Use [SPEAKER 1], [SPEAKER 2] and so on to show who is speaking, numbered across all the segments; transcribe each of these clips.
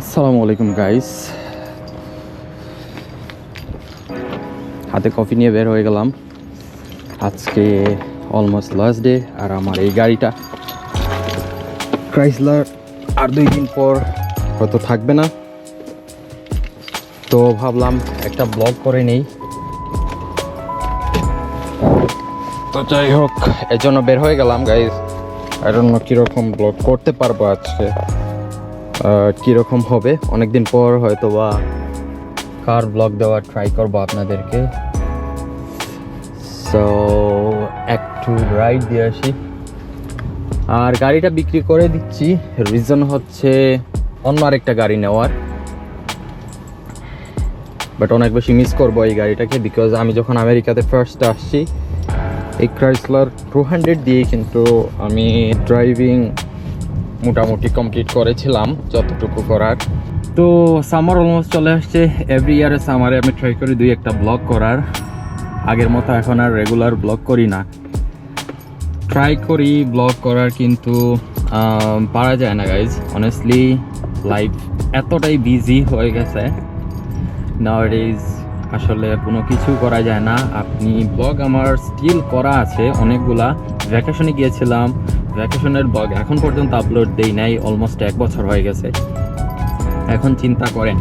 [SPEAKER 1] আসসালামু আলাইকুম গাইস হাতে কফি নিয়ে বের হয়ে গেলাম। আজকে অলমোস্ট লাস্ট ডে আর আমার এই গাড়িটা। ক্রাইসলার আর দুই দিন পর হয়তো থাকবে না। তো ভাবলাম একটা ব্লগ করে নেই। তো যাই হোক, এর জন্য বের হয়ে গেলাম গাইস ডোন্ট নো কীরকম ব্লগ করতে পারব আজকে। আর কীরকম হবে? অনেকদিন পর হয়তো বা কার ব্লগ দেওয়ার ট্রাই করব আপনাদেরকে। সো একটু রাইড দিয়ে আসি। আর গাড়িটা বিক্রি করে দিচ্ছি। রিজন হচ্ছে অন্য আরেকটা গাড়ি নেওয়ার। বাট অনেক বেশি মিস করব এই গাড়িটাকে বিকজ আমি যখন আমেরিকাতে ফার্স্ট আসছি, এই ক্রাইসলার টু হান্ড্রেড দিয়ে কিন্তু আমি ড্রাইভিং মোটামুটি কমপ্লিট করেছিলাম, যতটুকু করার। তো সামার অলমোস্ট চলে আসছে। এভরি ইয়ারে সামারে আমি ট্রাই করি দুই একটা ব্লগ করার। আগের মতো এখন আর রেগুলার ব্লগ করি না। ট্রাই করি ব্লগ করার কিন্তু পারা যায় না গাইজ অনেস্টলি লাইফ এতটাই বিজি হয়ে গেছে। নাওয়াডেজ আসলে কোনো কিছু করা যায় না। আপনি ব্লগ আমার স্টিল করা আছে অনেকগুলা। ভ্যাকেশনে গিয়েছিলাম। ভ্যাকেশনের ব্লগ এখন পর্যন্ত আপলোড দেই নাই অলমোস্ট এক বছর হয়ে গেছে। এখন চিন্তা করেন,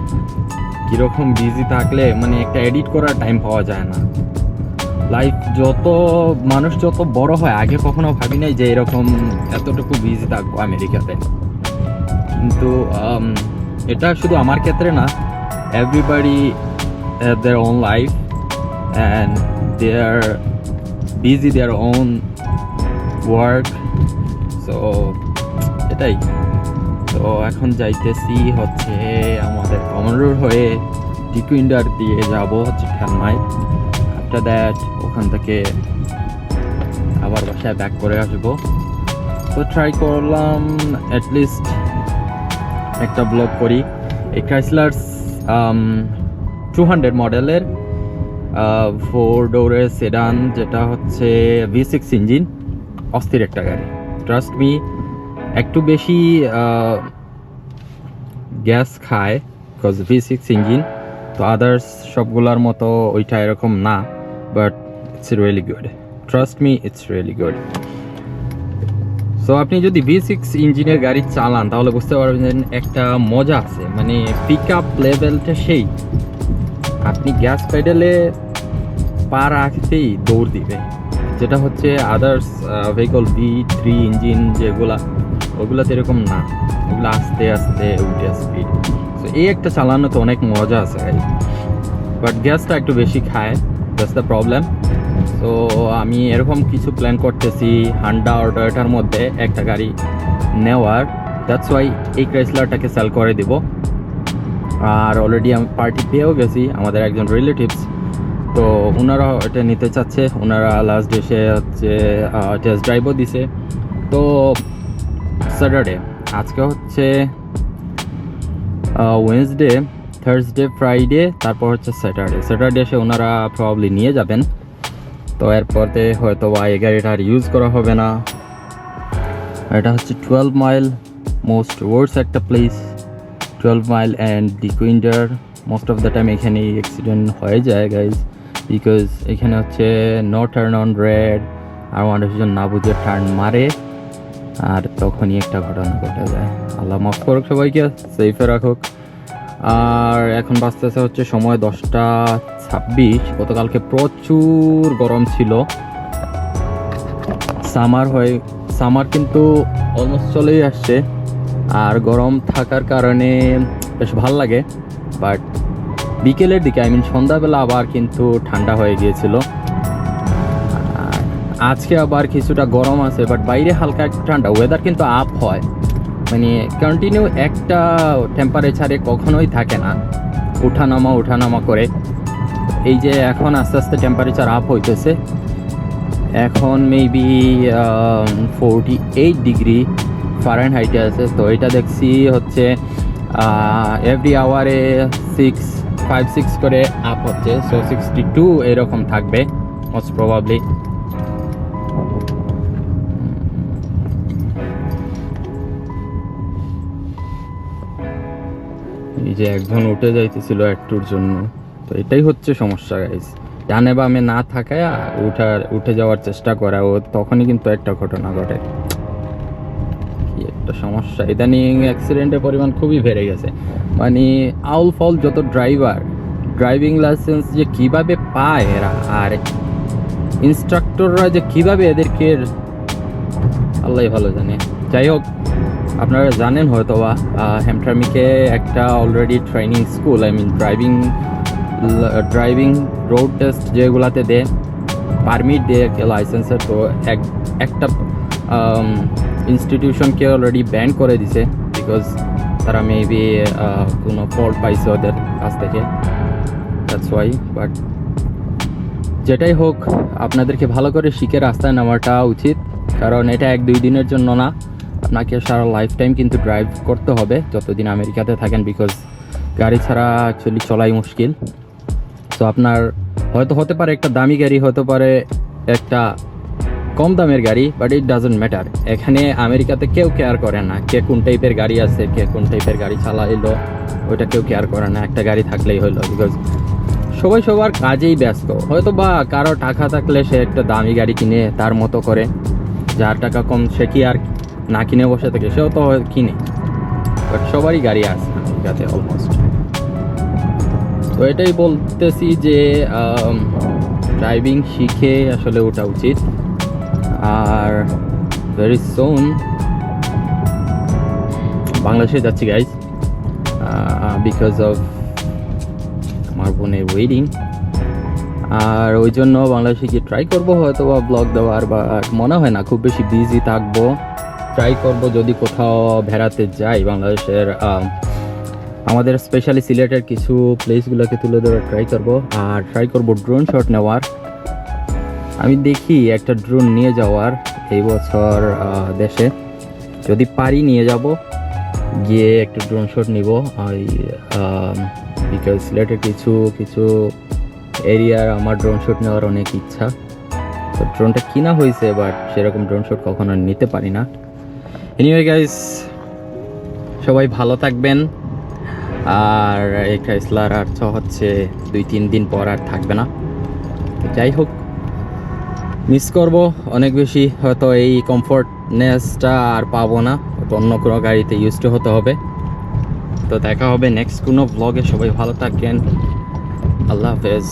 [SPEAKER 1] কীরকম বিজি থাকলে মানে একটা এডিট করার টাইম পাওয়া যায় না। লাইফ যত, মানুষ যত বড় হয়, আগে কখনো ভাবি নাই যে এরকম এতটুকু বিজি থাকব আমেরিকাতে। কিন্তু এটা শুধু আমার ক্ষেত্রে না everybody their own life and they are busy their own work so, এটাই। তো এখন যাইতেছি হচ্ছে আমাদের কমন রোড হয়ে টিকুইন্ডার দিয়ে যাব হচ্ছে ঠান্নায় আফটার দ্যাট ওখান থেকে আবার বাসায় ব্যাক করে আসব। তো ট্রাই করলাম অ্যাটলিস্ট একটা ব্লগ করি। এই ক্রাইসলার্স টু হান্ড্রেড মডেলের ফোর ডোরের সেডান যেটা হচ্ছে ভি সিক্স ইঞ্জিন অস্থির একটা গাড়ি। ট্রাস্ট মি একটু বেশি গ্যাস খায় বিকজ ভি সিক্স ইঞ্জিন তো আদার্স সবগুলোর মতো ওইটা এরকম না but it's really good trust me it's really good so আপনি যদি ভি সিক্স ইঞ্জিনের গাড়ি চালান, তাহলে বুঝতে পারবেন একটা মজা আছে। মানে পিক আপ লেভেলটা সেই। আপনি গ্যাস পেডেলে পা রাখতেই দৌড় দিবে যেটা হচ্ছে others vehicle V three engine যেগুলা, ওগুলোতে এরকম না। ওগুলো আস্তে আস্তে উঠে স্পিড তো এই একটা চালানো তো অনেক মজা আছে গাড়ি বাট গ্যাসটা একটু বেশি খায় দ্যাটস দ্য প্রবলেম তো আমি এরকম কিছু প্ল্যান করতেছি হান্ডা আর টয়োটার মধ্যে একটা গাড়ি নেওয়ার। দ্যাটস ওয়াই এই ক্রাইসলারটাকে সেল করে দিব। আর অলরেডি আমি পার্টি পেয়েও গেছি, আমাদের একজন রিলেটিভস তো ওনারা এটা নিতে চাচ্ছে ওনারা লাস্ট এসে হচ্ছে টেস্ট ড্রাইভও দিছে। তো স্যাটারডে আজকে হচ্ছে ওয়েনসডে থার্সডে ফ্রাইডে তারপর হচ্ছে স্যাটারডে স্যাটারডে এসে ওনারা প্রবলি নিয়ে যাবেন। তো এরপরে হয়তো বা এই গাড়িটা আর ইউজ করা হবে না। এটা হচ্ছে টুয়েলভ মাইল মোস্ট ওয়ার্স একটা place twelve mile and Dequindre most of the time এখানে অ্যাক্সিডেন্ট হয়ে যায় গাইজ বিকজ এখানে হচ্ছে নো টার্ন অন রেড আর মানুষজন না বুঝে টার্ন মারে, আর তখনই একটা ঘটনা ঘটে যায়। আল্লাহ মাফ করুক সবাইকে সেফে রাখুক। আর এখন বাঁচতেছে হচ্ছে সময় দশটা ছাব্বিশ, গতকালকে প্রচুর গরম ছিল। সামার হয় সামার কিন্তু অলমোস্ট চলেই আসছে। আর গরম থাকার কারণে বেশ ভালো লাগে বাট বিকেলের দিকে আই মিন সন্ধ্যাবেলা আবার কিন্তু ঠান্ডা হয়ে গিয়েছিল। আজকে আবার কিছুটা গরম আছে বাট বাইরে হালকা ঠান্ডা। ওয়েদার কিন্তু আপ হয়। মানে কন্টিনিউ একটা টেম্পারেচারে কখনোই থাকে না। উঠানামা উঠানামা করে। এই যে এখন আস্তে আস্তে টেম্পারেচার আপ হইতেছে। এখন মেবি ফোরটি এইট ডিগ্রি ফারেন হাইটে আছে। তো এটা দেখছি হচ্ছে এভরি আওয়ারে সিক্স ফাইভ সিক্স করে আপ হচ্ছে সো সিক্সটি টু এরকম থাকবে মোস্ট প্রবাবলি এই যে একজন উঠে যাইতেছিল একটুর জন্য, তো এটাই হচ্ছে সমস্যা গাইস ডানে বামে না থাকায় উঠার, উঠে যাওয়ার চেষ্টা করা, ও তখনই কিন্তু একটা ঘটনা ঘটে। একটা সমস্যা। ইদানিং অ্যাক্সিডেন্টের পরিমাণ খুবই বেড়ে গেছে। মানে আউল ফল যত ড্রাইভার ড্রাইভিং লাইসেন্স যে কীভাবে পায় এরা, আর ইনস্ট্রাক্টররা যে কীভাবে এদেরকে আল্লাহ ভালো জানে। যাই হোক, আপনারা জানেন হয়তো বা হ্যামট্রামিকে একটা already training school I mean driving driving road test যেগুলাতে দেয় পারমিট দেয় লাইসেন্সের তো এক, একটা ইনস্টিটিউশনকে অলরেডি ব্যান করে দিছে বিকজ তারা মেবি কোনো ফল্ট পাইছে ওদের কাছ থেকে। দ্যাটস ওয়াই বাট যেটাই হোক, আপনাদেরকে ভালো করে শিখে রাস্তায় নামাটা উচিত, কারণ এটা এক দুই দিনের জন্য না। আপনাকে সারা লাইফ টাইম কিন্তু ড্রাইভ করতে হবে, যতদিন আমেরিকাতে থাকেন বিকজ গাড়ি ছাড়া অ্যাকচুয়ালি চলাই মুশকিল। তো আপনার হয়তো হতে পারে একটা দামি গাড়ি, হতে পারে একটা কম দামের গাড়ি বাট ইট ডাজন্ট ম্যাটার এখানে আমেরিকাতে কেউ কেয়ার করে না, কে কোন টাইপের গাড়ি আছে, কে কোন টাইপের গাড়ি চালাইলো, ওইটা কেউ কেয়ার করে না, একটা গাড়ি থাকলেই হলো বিকজ সবাই সবার কাজেই ব্যস্ত। হয়তো বা কারও টাকা থাকলে সে একটা দামি গাড়ি কিনে তার মতো করে, যার টাকা কম সে কি আর না কিনে বসে থাকে, সেও তো কিনে। বাট সবারই গাড়ি আছে আমেরিকাতে অলমোস্ট তো এটাই বলতেছি যে ড্রাইভিং শিখে আসলে ওঠা উচিত। আর ভেরি সোন বাংলাদেশে যাচ্ছি গাইজ বিকজ অফ আমার বোনের ওয়েডিং আর ওই জন্য বাংলাদেশে গিয়ে ট্রাই করব হয়তো বা ব্লগ দেওয়ার বা মনে হয় না, খুব বেশি বিজি থাকব। ট্রাই করব যদি কোথাও বেড়াতে যাই বাংলাদেশের আমাদের স্পেশালি সিলেটের কিছু প্লেসগুলোকে তুলে ধরার ট্রাই করব। আর ট্রাই করব ড্রোন শট নেওয়ার। আমি দেখি একটা ড্রোন নিয়ে যাওয়ার এই বছর দেশে। যদি পারি নিয়ে যাব, গিয়ে একটা ড্রোন শট নিব। ওই বিকজ সিলেটের কিছু কিছু এরিয়ার আমার ড্রোন শট নেওয়ার অনেক ইচ্ছা। তো ড্রোনটা কিনা হয়েছে বাট সেরকম ড্রোন শট কখনো নিতে পারি না। এনিওয়ে গাইস সবাই ভালো থাকবেন। আর, এই ক্রাইসলার আর হচ্ছে দুই, তিন দিন পর আর থাকবে না। যাই হোক। মিস করব। অনেক বেশি হয়তো এই কমফোর্টনেসটা আর পাবো না। হয়তো অন্য কোনো গাড়িতে ইউজ টু হতে হবে। তো দেখা হবে নেক্সট কোনো ব্লগে সবাই ভালো থাকেন। আল্লাহ হাফেজ।